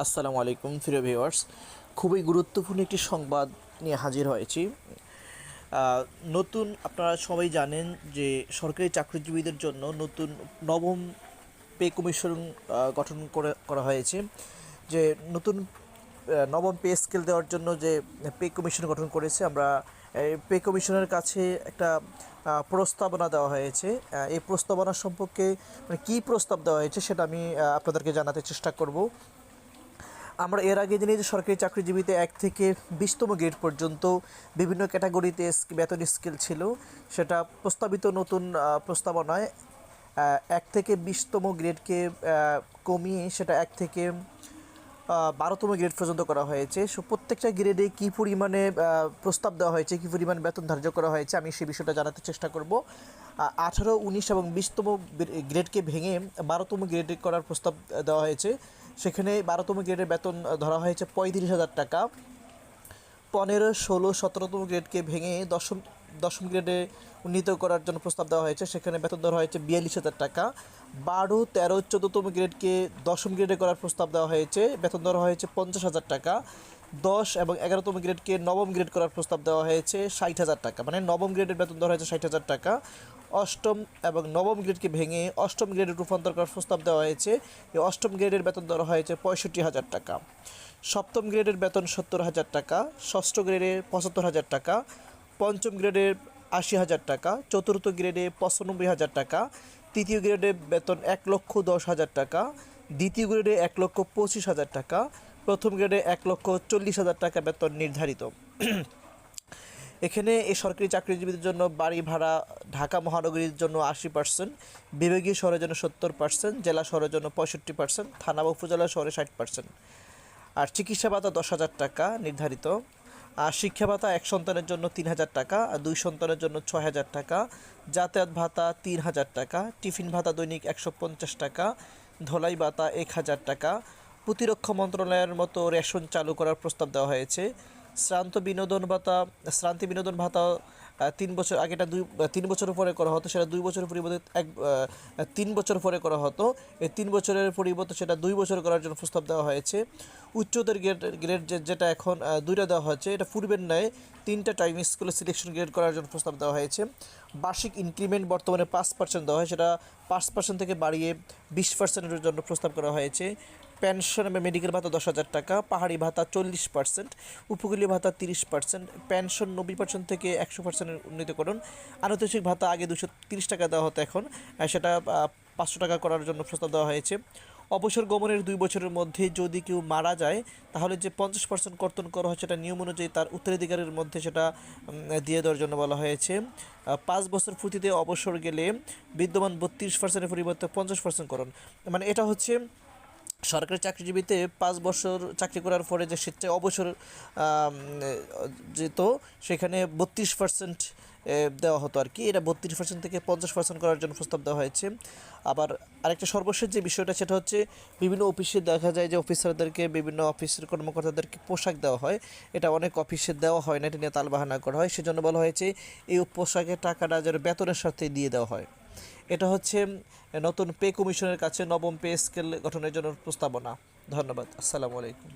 আসসালামু আলাইকুম ফিরে ভিউয়ার্স। খুবই গুরুত্বপূর্ণ একটি সংবাদ নিয়ে হাজির হয়েছি। নতুন, আপনারা সবাই জানেন যে সরকারি চাকরিজীবীদের জন্য নতুন নবম পে কমিশন গঠন করে, করা হয়েছে। যে নতুন নবম পে স্কেল দেওয়ার জন্য যে পে কমিশন গঠন করেছে, আমরা পে কমিশনের কাছে একটা প্রস্তাবনা দেওয়া হয়েছে। এই প্রস্তাবনা সম্পর্কে মানে কী প্রস্তাব দেওয়া হয়েছে সেটা আমি আপনাদেরকে জানাতে চেষ্টা করব। আমরা এর আগে জানি যে সরকারি চাকরিজীবীতে এক থেকে বিশতম গ্রেড পর্যন্ত বিভিন্ন ক্যাটাগরিতে বেতন স্কেল ছিল। সেটা প্রস্তাবিত নতুন প্রস্তাবনায় এক থেকে বিশতম গ্রেডকে কমিয়ে সেটা এক থেকে বারোতম গ্রেড পর্যন্ত করা হয়েছে। সো প্রত্যেকটা গ্রেডে কী পরিমাণে প্রস্তাব দেওয়া হয়েছে, কী পরিমাণ বেতন ধার্য করা হয়েছে, আমি সেই বিষয়টা জানাতে চেষ্টা করব। আঠারো, উনিশ এবং বিশতম গ্রেডকে ভেঙে বারোতম গ্রেডে করার প্রস্তাব দেওয়া হয়েছে। সেখানে বারোতম গ্রেডের বেতন ধরা হয়েছে পঁয়ত্রিশ হাজার টাকা। পনেরো, ষোলো, সতেরোতম গ্রেডকে ভেঙে দশম দশম গ্রেডে উন্নীত করার জন্য প্রস্তাব দেওয়া হয়েছে। সেখানে বেতন ধরা হয়েছে বিয়াল্লিশ হাজার টাকা। বারো, তেরো, চোদ্দোতম গ্রেডকে দশম গ্রেডে করার প্রস্তাব দেওয়া হয়েছে। বেতন ধরা হয়েছে পঞ্চাশ হাজার টাকা। দশ এবং এগারোতম গ্রেডকে নবম গ্রেড করার প্রস্তাব দেওয়া হয়েছে ষাট হাজার টাকা। মানে নবম গ্রেডের বেতন ধরা হয়েছে ষাট হাজার টাকা। অষ্টম এবং নবম গ্রেডকে ভেঙে অষ্টম গ্রেডে রূপান্তর করার প্রস্তাব দেওয়া হয়েছে। এই অষ্টম গ্রেডের বেতন ধরা হয়েছে পঁয়ষট্টি হাজার টাকা। সপ্তম গ্রেডের বেতন সত্তর হাজার টাকা, ষষ্ঠ গ্রেডে পঁচাত্তর হাজার টাকা, পঞ্চম গ্রেডে আশি হাজার টাকা, চতুর্থ গ্রেডে পঁচানব্বই হাজার টাকা, তৃতীয় গ্রেডে বেতন এক লক্ষ দশ হাজার টাকা, দ্বিতীয় গ্রেডে এক লক্ষ পঁচিশ হাজার টাকা, প্রথম গ্রেডে এক লক্ষ চল্লিশ হাজার টাকা বেতন নির্ধারিত। এখানে এই সরকারি চাকরিজীবীদের জন্য বাড়ি ভাড়া ঢাকা মহানগরীর জন্য আশি পার্সেন্ট বিভাগীয় শহরের জন্য সত্তর পার্সেন্ট জেলা শহরের জন্য পঁয়ষট্টি পার্সেন্ট থানা বা উপজেলা শহরে ষাট পার্সেন্ট আর চিকিৎসা ভাতা দশ হাজার টাকা নির্ধারিত। আর শিক্ষা ভাতা এক সন্তানের জন্য তিন হাজার টাকা, আর দুই সন্তানের জন্য ছয় হাজার টাকা। যাতায়াত ভাতা তিন হাজার টাকা, টিফিন ভাতা দৈনিক একশো পঞ্চাশ টাকা, ধলাই ভাতা এক হাজার টাকা। প্রতিরক্ষা মন্ত্রণালয়ের মতো রেশন চালু করার প্রস্তাব দেওয়া হয়েছে। শ্রান্ত বিনোদন ভাতা, শ্রান্তি বিনোদন ভাতা তিন বছর আগেটা দুই, তিন বছর পরে করা হতো, সেটা দুই বছরের পরিবর্তে এক তিন বছর পরে করা হতো। এই তিন বছরের পরিবর্তে সেটা দুই বছর করার জন্য প্রস্তাব দেওয়া হয়েছে। উচ্চতর গ্রেড গ্রেড যেটা এখন দুইটা দেওয়া হয়েছে, এটা পূর্বের ন্যায় তিনটা টাইম স্কুলে সিলেকশন গ্রেড করার জন্য প্রস্তাব দেওয়া হয়েছে। বার্ষিক ইনক্রিমেন্ট বর্তমানে পাঁচ পার্সেন্ট দেওয়া হয়, সেটা পাঁচ পার্সেন্ট থেকে বাড়িয়ে বিশ পার্সেন্টের জন্য প্রস্তাব করা হয়েছে। পেনশন এবং মেডিকেল ভাতা দশ হাজার টাকা, পাহাড়ি ভাতা চল্লিশ পার্সেন্ট উপকূলীয় ভাতা তিরিশ পার্সেন্ট পেনশন নব্বই পার্সেন্ট থেকে একশো পার্সেন্টের উন্নীতকরণ, আনুতোষিক ভাতা আগে দুশো তিরিশ টাকা দেওয়া হতো এখন সেটা পাঁচশো টাকা করার জন্য প্রস্তাব দেওয়া হয়েছে। অবসর গমনের দুই বছরের মধ্যে যদি কেউ মারা যায়, তাহলে যে পঞ্চাশ পার্সেন্ট কর্তন করা হয় সেটা নিয়ম অনুযায়ী তার উত্তরাধিকারের মধ্যে সেটা দিয়ে দেওয়ার জন্য বলা হয়েছে। পাঁচ বছর ফুটিতে অবসর গেলে বিদ্যমান বত্রিশ পার্সেন্টের পরিবর্তে পঞ্চাশ পার্সেন্ট করণ। মানে এটা হচ্ছে সরকারি চাকরিজীবীতে পাঁচ বছর চাকরি করার পরে যে স্বেচ্ছায় অবসর যেত সেখানে বত্রিশ পার্সেন্ট দেওয়া হতো আর কি। এটা বত্রিশ পার্সেন্ট থেকে পঞ্চাশ পার্সেন্ট করার জন্য প্রস্তাব দেওয়া হয়েছে। আবার আরেকটা সর্বশেষ যে বিষয়টা, সেটা হচ্ছে বিভিন্ন অফিসে দেখা যায় যে অফিসারদেরকে, বিভিন্ন অফিসের কর্মকর্তাদেরকে পোশাক দেওয়া হয়। এটা অনেক অফিসে দেওয়া হয় না, এটা নিয়ে তালবাহানা করা হয়। সেজন্য বলা হয়েছে, এই পোশাকের টাকাটা যেন বেতনের সাথে দিয়ে দেওয়া হয়। এটা হচ্ছে নতুন পে কমিশনের কাছে নবম পে স্কেল গঠনের জন্য প্রস্তাবনা। ধন্যবাদ। আসসালামু আলাইকুম।